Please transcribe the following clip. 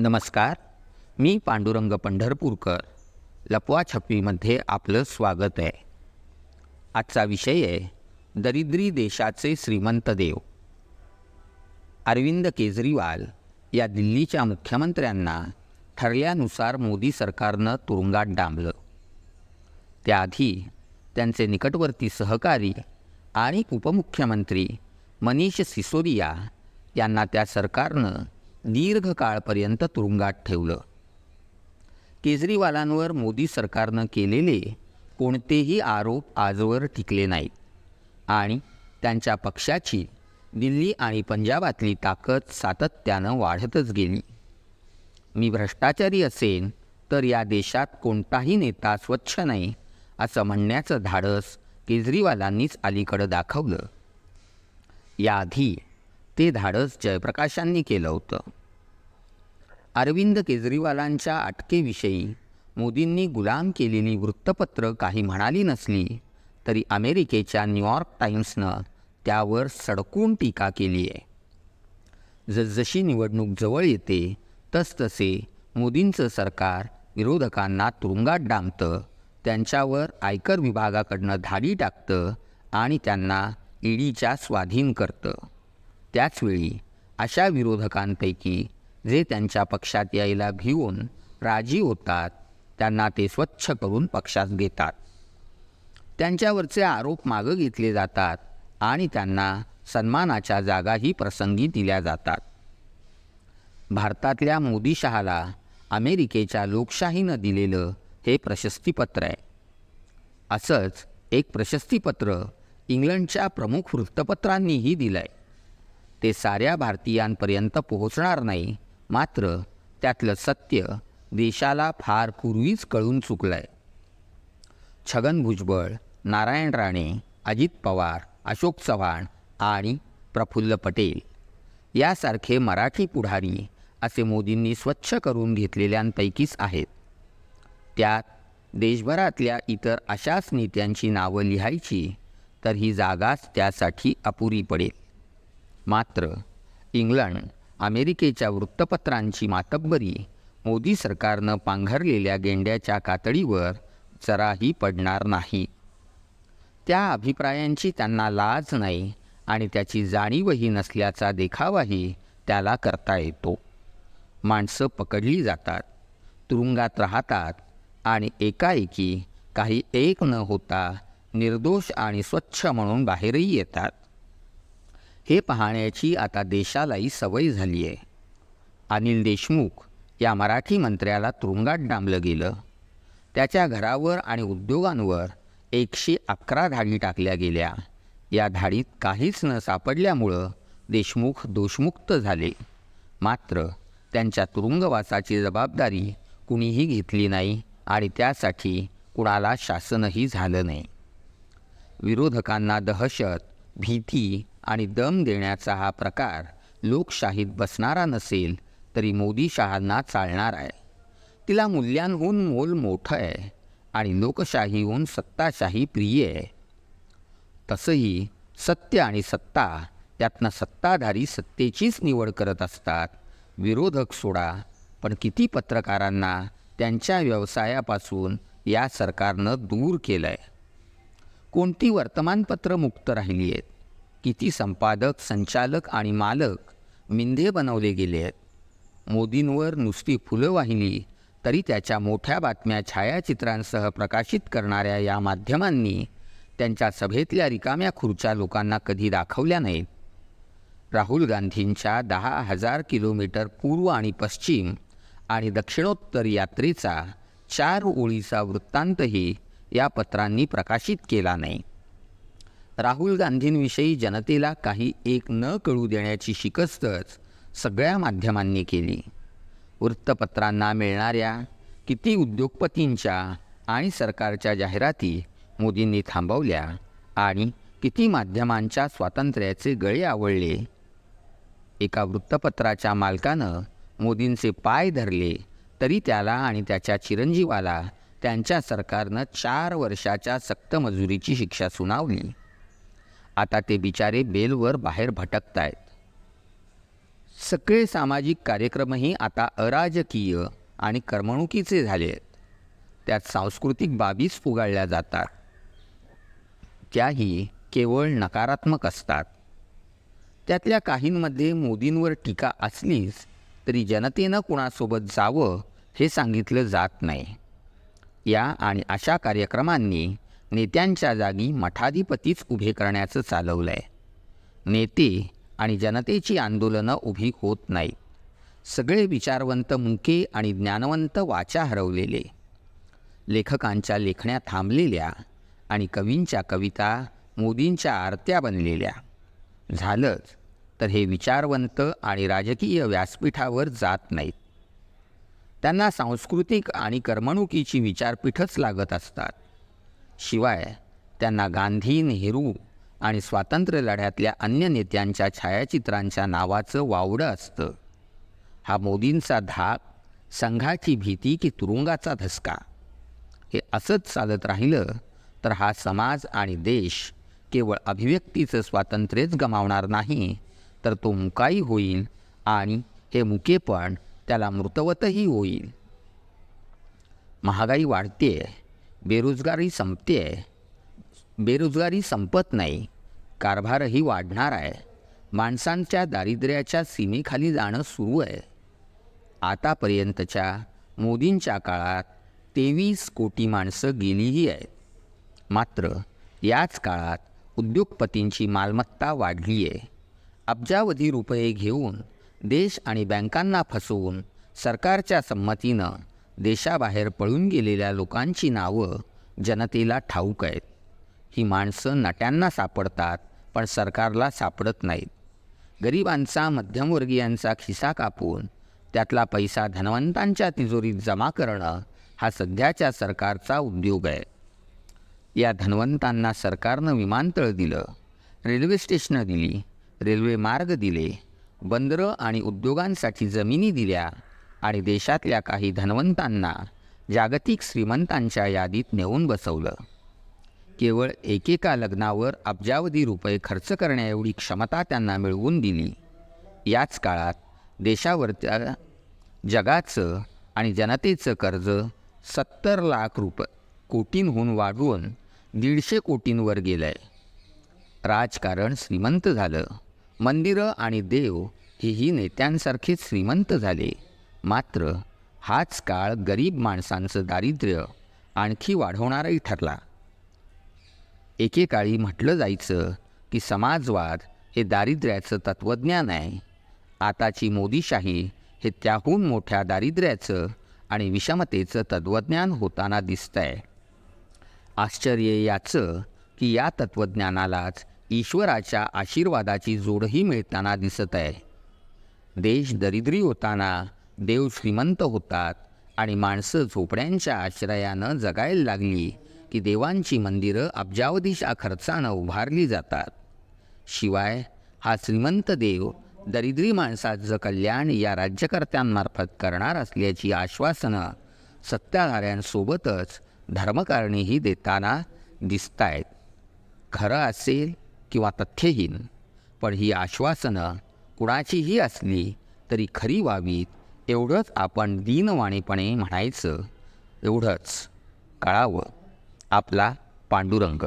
नमस्कार मी पांडुरंग पंढरपूरकर. लपवा छपवीमध्ये आपलं स्वागत आहे. आजचा विषय आहे दरिद्री देशाचे श्रीमंत देव. अरविंद केजरीवाल या दिल्लीच्या मुख्यमंत्र्यांना ठरल्यानुसार मोदी सरकारनं तुरुंगात डांबलं. त्याआधी त्यांचे निकटवर्ती सहकारी आणि उपमुख्यमंत्री मनीष सिसोदिया यांना त्या सरकारनं दीर्घकाळपर्यंत तुरुंगात ठेवलं. केजरीवालांवर मोदी सरकारनं केलेले कोणतेही आरोप आजवर टिकले नाहीत. आणि त्यांच्या पक्षाची दिल्ली आणि पंजाबातली ताकद सातत्यानं वाढतच गेली. मी भ्रष्टाचारी असेन तर या देशात कोणताही नेता स्वच्छ नाही असं म्हणण्याचं धाडस केजरीवालांनीच अलीकडं दाखवलं. याआधी ते धाडस जयप्रकाशांनी केलं होतं. अरविंद केजरीवालांच्या अटकेविषयी मोदींनी गुलाम केलेली वृत्तपत्र काही म्हणाली नसली तरी अमेरिकेच्या न्यूयॉर्क टाईम्सनं त्यावर सडकून टीका केली आहे. जसजशी निवडणूक जवळ येते तसतसे मोदींचं सरकार विरोधकांना तुरुंगात डांबतं त्यांच्यावर आयकर विभागाकडनं धाडी टाकतं आणि त्यांना ईडीच्या स्वाधीन करतं. त्याचवेळी अशा विरोधकांपैकी जे त्यांच्या पक्षात यायला भिवून राजी होतात त्यांना ते स्वच्छ करून पक्षात घेतात. त्यांच्यावरचे आरोप मागं घेतले जातात आणि त्यांना सन्मानाच्या जागाही प्रसंगी दिल्या जातात. भारतातल्या मोदीशहाला अमेरिकेच्या लोकशाहीनं दिलेलं हे प्रशस्तीपत्र आहे. असंच एक प्रशस्तीपत्र इंग्लंडच्या प्रमुख वृत्तपत्रांनीही दिलं आहे ते साऱ्या भारतीयांपर्यंत पोहोचणार नाही मात्र त्यातलं सत्य देशाला फार पूर्वीच कळून चुकलं आहे छगन भुजबळ नारायण राणे अजित पवार अशोक चव्हाण आणि प्रफुल्ल पटेल यासारखे मराठी पुढारी असे मोदींनी स्वच्छ करून घेतलेल्यांपैकीच आहेत. त्यात देशभरातल्या इतर अशाच नेत्यांची नावं लिहायची तर ही जागाच त्यासाठी अपुरी पडेल. मात्र इंग्लंड अमेरिकेच्या वृत्तपत्रांची मातब्बरी. मोदी सरकारनं पांघरलेल्या गेंड्याच्या कातडीवर जराही पडणार नाही. त्या अभिप्रायांची त्यांना लाज नाही आणि त्याची जाणीवही नसल्याचा देखावाही त्याला करता येतो. माणसं पकडली जातात तुरुंगात राहतात आणि एकाएकी काही एक न होता निर्दोष आणि स्वच्छ म्हणून बाहेरही येतात. हे पाहण्याची आता देशालाही सवय झाली आहे. अनिल देशमुख या मराठी मंत्र्याला तुरुंगात डांबलं गेलं. त्याच्या घरावर आणि उद्योगांवर एकशे अकरा धाडी टाकल्या गेल्या. या धाडीत काहीच न सापडल्यामुळं देशमुख दोषमुक्त झाले. मात्र त्यांच्या तुरुंगवासाची जबाबदारी कुणीही घेतली नाही आणि त्यासाठी कुणाला शासनही झालं नाही. विरोधकांना दहशत भीती आणि दम देण्याचा हा प्रकार लोकशाहीत बसणारा नसेल तरी मोदी शहांना चालणार आहे. तिला मूल्यांहून मोल मोठं आहे आणि लोकशाहीहून सत्ताशाही प्रिय आहे. तसंही सत्य आणि सत्ता त्यातनं सत्ताधारी सत्तेचीच निवड करत असतात. विरोधक सोडा पण किती पत्रकारांना त्यांच्या व्यवसायापासून या सरकारनं दूर केलं आहे कोणती वर्तमानपत्र मुक्त राहिली आहेत? किती संपादक संचालक आणि मालक मिंधे बनवले गेले आहेत. मोदींवर नुसती फुलं वाहिली तरी त्याच्या मोठ्या बातम्या छायाचित्रांसह प्रकाशित करणाऱ्या या माध्यमांनी त्यांच्या सभेतल्या रिकाम्या खुर्च्या लोकांना कधी दाखवल्या नाहीत. राहुल गांधींच्या दहा हजार किलोमीटर पूर्व आणि पश्चिम आणि दक्षिणोत्तर यात्रेचा चार ओळीचा वृत्तांतही या पत्रांनी प्रकाशित केला नाही. राहुल गांधींविषयी जनतेला काही एक न कळू देण्याची शिकस्तच सगळ्या माध्यमांनी केली. वृत्तपत्रांना मिळणाऱ्या किती उद्योगपतींच्या आणि सरकारच्या जाहिराती मोदींनी थांबवल्या आणि किती माध्यमांच्या स्वातंत्र्याचे गळे आवळले. एका वृत्तपत्राच्या मालकानं मोदींचे पाय धरले तरी त्याला आणि त्याच्या चिरंजीवाला त्यांच्या सरकारनं चार वर्षाच्या सक्तमजुरीची शिक्षा सुनावली. आता ते बिचारे बेलवर बाहेर भटकत आहेत सगळे सामाजिक कार्यक्रमही आता अराजकीय आणि करमणुकीचे झाले आहेत त्यात सांस्कृतिक बाबीच फुगाळल्या जातात. त्याही केवळ नकारात्मक असतात. त्यातल्या काहींमध्ये मोदींवर टीका असलीच तरी जनतेनं कुणासोबत जावं हे सांगितलं जात नाही. या आणि अशा कार्यक्रमांनी नेत्यांच्या जागी मठाधिपतीच उभे करण्याचं चालवलं आहे नेते आणि जनतेची आंदोलनं उभी होत नाहीत. सगळे विचारवंत मुके आणि ज्ञानवंत वाचा हरवलेले. लेखकांच्या लेखण्या थांबलेल्या आणि कवींच्या कविता मोदींच्या आरत्या बनलेल्या. झालंच तर हे विचारवंत आणि राजकीय व्यासपीठावर जात नाहीत. त्यांना सांस्कृतिक आणि करमणुकीची विचारपीठच लागत असतात. शिवाय त्यांना गांधी नेहरू आणि स्वातंत्र्य लढ्यातल्या अन्य नेत्यांच्या छायाचित्रांच्या नावाचं वावडं असतं. हा मोदींचा धाक संघाची भीती की तुरुंगाचा धसका. हे असंच चालत राहिलं तर हा समाज आणि देश केवळ अभिव्यक्तीचं स्वातंत्र्यच गमावणार नाही तर तो मुकाई होईल आणि हे मुकेपण त्याला मृतवतही होईल. महागाई वाढते बेरोजगारी संपते आहे बेरोजगारी संपत नाही. कारभारही वाढणार आहे. माणसांच्या दारिद्र्याच्या सीमेखाली जाणं सुरू आहे. आतापर्यंतच्या मोदींच्या काळात तेवीस कोटी माणसं गेलीही आहेत. मात्र याच काळात उद्योगपतींची मालमत्ता वाढली आहे अब्जावधी रुपये घेऊन देश आणि बँकांना फसवून सरकारच्या संमतीनं देशाबाहेर पळून गेलेल्या लोकांची नावं जनतेला ठाऊक आहेत. ही माणसं नट्यांना सापडतात पण सरकारला सापडत नाहीत. गरिबांचा मध्यमवर्गीयांचा खिसा कापून त्यातला पैसा धनवंतांच्या तिजोरीत जमा करणं हा सध्याच्या सरकारचा उद्योग आहे. या धनवंतांना सरकारनं विमानतळ दिलं रेल्वे स्टेशनं दिली रेल्वे मार्ग दिले बंदरं आणि उद्योगांसाठी जमिनी दिल्या आणि देशातल्या काही धनवंतांना जागतिक श्रीमंतांच्या यादीत नेऊन बसवलं. केवळ एकेका लग्नावर अब्जावधी रुपये खर्च करण्याएवढी क्षमता त्यांना मिळवून दिली. याच काळात देशावरच्या जगाचं आणि जनतेचं कर्ज सत्तर लाख रुपये कोटींहून वाढवून दीडशे कोटींवर गेलं आहे राजकारण श्रीमंत झालं. मंदिरं आणि देव हेही नेत्यांसारखेच श्रीमंत झाले. मात्र हाच काळ गरीब माणसांचं दारिद्र्य आणखी वाढवणाराही ठरला. एकेकाळी म्हटलं जायचं की समाजवाद हे दारिद्र्याचं तत्त्वज्ञान आहे. आताची मोदीशाही हे त्याहून मोठ्या दारिद्र्याचं आणि विषमतेचं तत्त्वज्ञान होताना दिसतंय. आश्चर्य याचं की या तत्त्वज्ञानालाच ईश्वराच्या आशीर्वादाची जोडही मिळताना दिसत आहे देश दरिद्री होताना देव श्रीमंत होतात आणि माणसं झोपड्यांच्या आश्रयानं जगायला लागली की देवांची मंदिरं अब्जावधीच्या खर्चानं उभारली जातात. शिवाय हा श्रीमंत देव दरिद्री माणसाचं कल्याण या राज्यकर्त्यांमार्फत करणार असल्याची आश्वासनं सत्ताधाऱ्यांसोबतच धर्मकारणीही देताना दिसत आहेत खरं असेल किंवा तथ्यहीन पण ही आश्वासनं कुणाचीही असली तरी खरी व्हावीत एवढंच आपण दीनवाणीपणे म्हणायचं एवढंच. कळावं. आपला पांडुरंग.